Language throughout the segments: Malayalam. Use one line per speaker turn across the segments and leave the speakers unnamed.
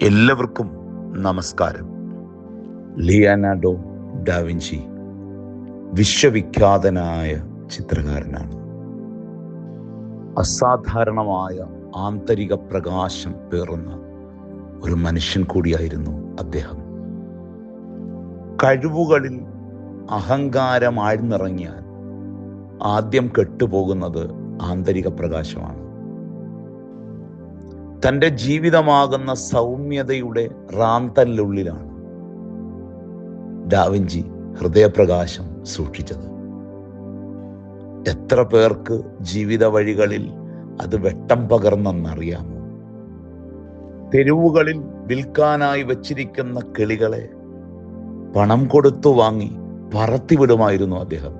എല്ലാവർക്കും നമസ്കാരം. ലിയാനാഡോ ഡാവിഞ്ചി വിശ്വവിഖ്യാതനായ ചിത്രകാരനാണ്. അസാധാരണമായ ആന്തരിക പ്രകാശം പേറുന്ന ഒരു മനുഷ്യൻ കൂടിയായിരുന്നു അദ്ദേഹം. കഴിവുകളിൽ അഹങ്കാരം ആഴ്ന്നിറങ്ങിയാൽ ആദ്യം കെട്ടുപോകുന്നത് ആന്തരിക പ്രകാശമാണ്. തന്റെ ജീവിതമാകുന്ന സൗമ്യതയുടെ റാന്തലിനുള്ളിലാണ് ഡാവിഞ്ചി ഹൃദയപ്രകാശം സൂക്ഷിച്ചത്. എത്ര പേർക്ക് ജീവിത വഴികളിൽ അത് വെട്ടം പകർന്നെന്നറിയാമോ? തെരുവുകളിൽ വിൽക്കാനായി വച്ചിരിക്കുന്ന കിളികളെ പണം കൊടുത്തു വാങ്ങി പറത്തിവിടുമായിരുന്നു അദ്ദേഹം.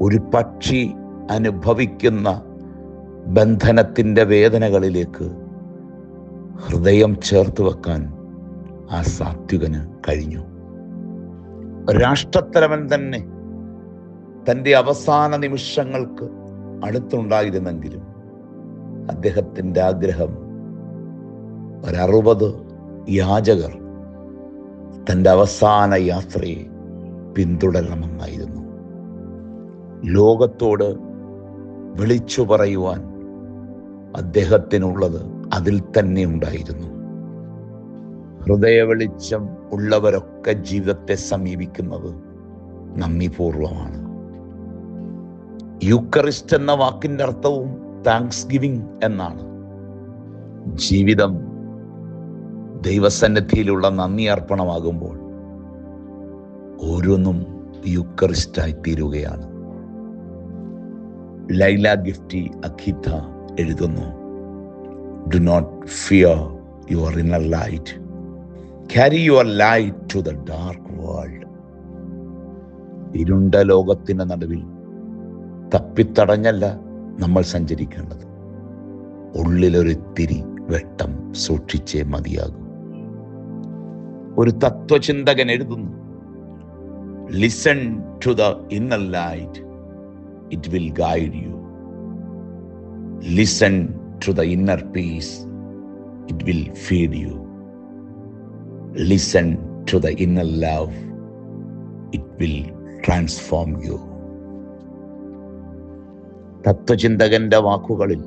ഒരു പക്ഷി അനുഭവിക്കുന്ന ബന്ധനത്തിന്റെ വേദനകളിലേക്ക് ഹൃദയം ചേർത്ത് വെക്കാൻ ആ സാത്വികന് കഴിഞ്ഞു. രാഷ്ട്രത്തലവൻ തന്നെ തന്റെ അവസാന നിമിഷങ്ങൾക്ക് അടുത്തുണ്ടായിരുന്നെങ്കിലും അദ്ദേഹത്തിന്റെ ആഗ്രഹം ഒരറുപത് യാചകർ തന്റെ അവസാന യാത്രയെ പിന്തുടരണമെന്നായിരുന്നു. ലോകത്തോട് വിളിച്ചു പറയുവാൻ അദ്ദേഹത്തിനുള്ളത് അതിൽ തന്നെ ഉണ്ടായിരുന്നു. ഹൃദയ വെളിച്ചം ഉള്ളവരൊക്കെ ജീവിതത്തെ സമീപിക്കുന്നത് നന്ദിപൂർവമാണ്. യൂക്കറിസ്റ്റ് എന്ന വാക്കിന്റെ അർത്ഥവും താങ്ക്സ് ഗിവിംഗ് എന്നാണ്. ജീവിതം ദൈവസന്നിധിയിലുള്ള നന്ദി അർപ്പണമാകുമ്പോൾ ഓരോന്നും യുക്കറിസ്റ്റായി തീരുകയാണ്. ലൈല ഗിഫ്റ്റി അഖിത എഴുതുന്നു. Do not fear your inner light carry your light to the dark world ഇരുണ്ട ലോകത്തിന്റെ നടുവിൽ തപ്പിത്തടഞ്ഞല്ല നമ്മൾ സഞ്ചരിക്കേണ്ടത്. ഉള്ളിലൊരിത്തിരി വെട്ടം സൂക്ഷിച്ചേ മതിയാകും. ഒരു തത്വചിന്തകൻ എഴുതുന്നു listen to the inner light it will guide you listen to the inner peace it will feed you listen to the inner love it will transform you തത്വചിന്തകന്റെ വാക്കുകളിൽ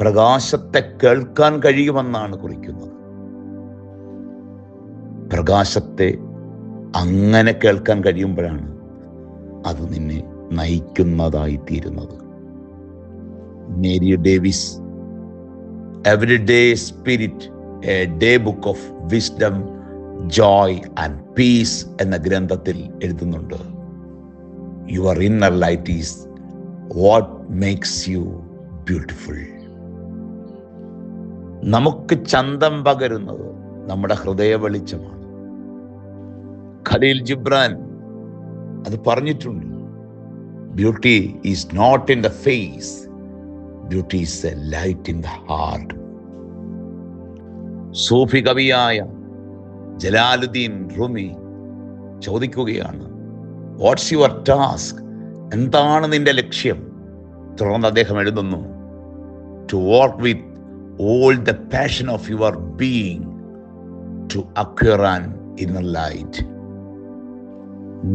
പ്രകാശത്തെ കേൾക്കാൻ കഴിയുമെന്നാണ് കുറിക്കുന്നത്. പ്രകാശത്തെ അങ്ങനെ കേൾക്കാൻ കഴിയുമ്പോഴാണ് അത് നിന്നെ നയിക്കുന്നതായി തീരുന്നത് Mary Davis every day spirit a day book of wisdom joy and peace എന്ന ഗ്രന്ഥത്തിൽ എഴുതുന്നുണ്ട്. Your inner light is what makes you beautiful നമുക്ക് ചന്തം പകരുന്നത് നമ്മുടെ ഹൃദയ വെളിച്ചമാണ്. ഖലീൽ ജിബ്രാൻ അത് പറഞ്ഞിട്ടുണ്ട്. Beauty is not in the face beauty is a light in the heart സൂഫി കവിയായ ജലാലുദ്ദീൻ റുമി ചോദിക്കുകയാണ് വാട്ട്സ് യുവർ ടാസ്ക് എന്താണ് നിന്റെ ലക്ഷ്യം? തുടർന്ന് അദ്ദേഹം എഴുതുന്നു to work with all the passion of your being to acquire an inner light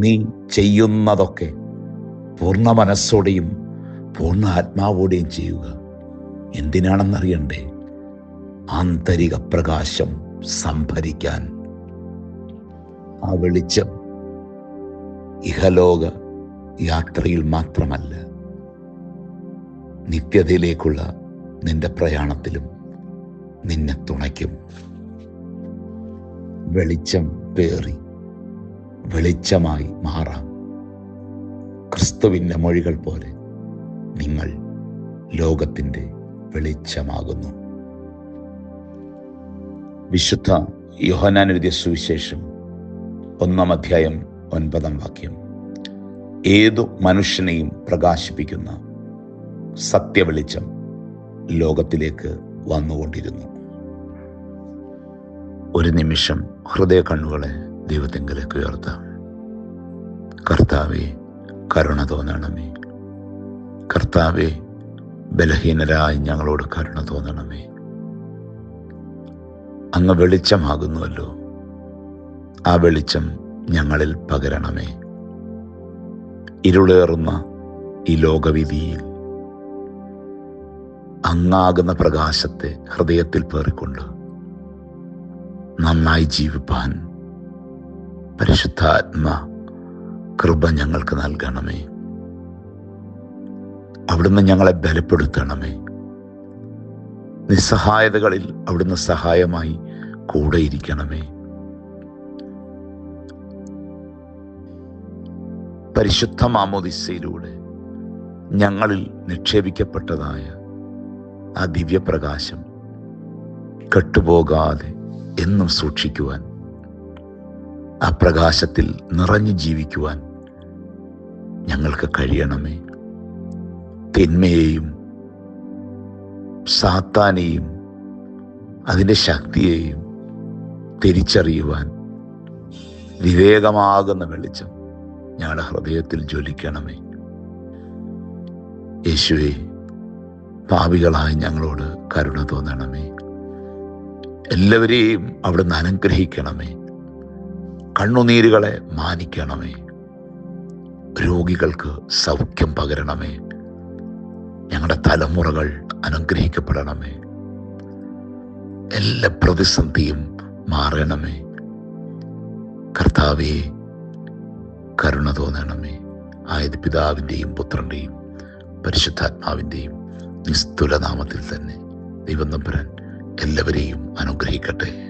നീ ചെയ്യുന്നതൊക്കെ പൂർണ മനസ്സോടെയും പൂർണ ആത്മാവോടെയും ചെയ്യുക. എന്തിനാണെന്നറിയണ്ടേ? ആന്തരിക പ്രകാശം സംഭരിക്കാൻ. ആ വെളിച്ചം ഇഹലോക യാത്രയിൽ മാത്രമല്ല നിത്യതയിലേക്കുള്ള നിന്റെ പ്രയാണത്തിലും നിന്നെ തുണയ്ക്കും. വെളിച്ചം പേറി വെളിച്ചമായി മാറാം. ക്രിസ്തുവിന്റെ മൊഴികൾ പോലെ നിങ്ങൾ ലോകത്തിന്റെ വെളിച്ചമാകുന്നു. വിശുദ്ധ യോഹനാൻ എഴുതിയ സുവിശേഷം ഒന്നാം അധ്യായം ഒൻപതാം വാക്യം. ഏതു മനുഷ്യനെയും പ്രകാശിപ്പിക്കുന്ന സത്യവെളിച്ചം ലോകത്തിലേക്ക് വന്നുകൊണ്ടിരുന്നു. ഒരു നിമിഷം ഹൃദയ കണ്ണുകളെ ദൈവത്തെങ്കിലേക്ക് ഉയർത്താം. കർത്താവെ കരുണ തോന്നണമേ. കർത്താവെ ബലഹീനരായി ഞങ്ങളോട് കരുണ തോന്നണമേ. അങ്ങ് വെളിച്ചമാകുന്നുവല്ലോ. ആ വെളിച്ചം ഞങ്ങളിൽ പകരണമേ. ഇരുളേറുന്ന ഈ ലോകവിധിയിൽ അങ്ങാകുന്ന പ്രകാശത്തെ ഹൃദയത്തിൽ പേറിക്കൊണ്ട് നന്നായി ജീവിപ്പാൻ പരിശുദ്ധാത്മ കൃപ ഞങ്ങൾക്ക് നൽകണമേ. അവിടുന്ന് ഞങ്ങളെ ബലപ്പെടുത്തണമേ. നിസ്സഹായതകളിൽ അവിടുന്ന് സഹായമായി കൂടെ ഇരിക്കണമേ പരിശുദ്ധ മാമോദിസയിലൂടെ ഞങ്ങളിൽ നിക്ഷേപിക്കപ്പെട്ടതായ ആ ദിവ്യപ്രകാശം കെട്ടുപോകാതെ എന്നും സൂക്ഷിക്കുവാൻ ആ പ്രകാശത്തിൽ നിറഞ്ഞു ജീവിക്കുവാൻ ഞങ്ങൾക്ക് കഴിയണമേ. തിന്മയെയും സാത്താനെയും അതിന്റെ ശക്തിയെയും തിരിച്ചറിയുവാൻ വിവേകമാകുന്ന വെളിച്ചം ഞങ്ങളുടെ ഹൃദയത്തിൽ ജ്വലിക്കണമേ. യേശുവെ പാപികളായി ഞങ്ങളോട് കരുണ തോന്നണമേ. എല്ലാവരെയും അവിടുന്ന് അനുഗ്രഹിക്കണമേ. കണ്ണുനീരുകളെ മാനിക്കണമേ. രോഗികൾക്ക് സൗഖ്യം പകരണമേ. ഞങ്ങളുടെ തലമുറകൾ അനുഗ്രഹിക്കപ്പെടണമേ. എല്ലാ പ്രതിസന്ധിയും മാറണമേ. കർത്താവേ കരുണ തോന്നണമേ. ആയത് പിതാവിന്റെയും പുത്രന്റെയും പരിശുദ്ധാത്മാവിന്റെയും നിസ്തുലനാമത്തിൽ തന്നെ ദൈവം നമ്പുരാൻ എല്ലാവരെയും അനുഗ്രഹിക്കട്ടെ.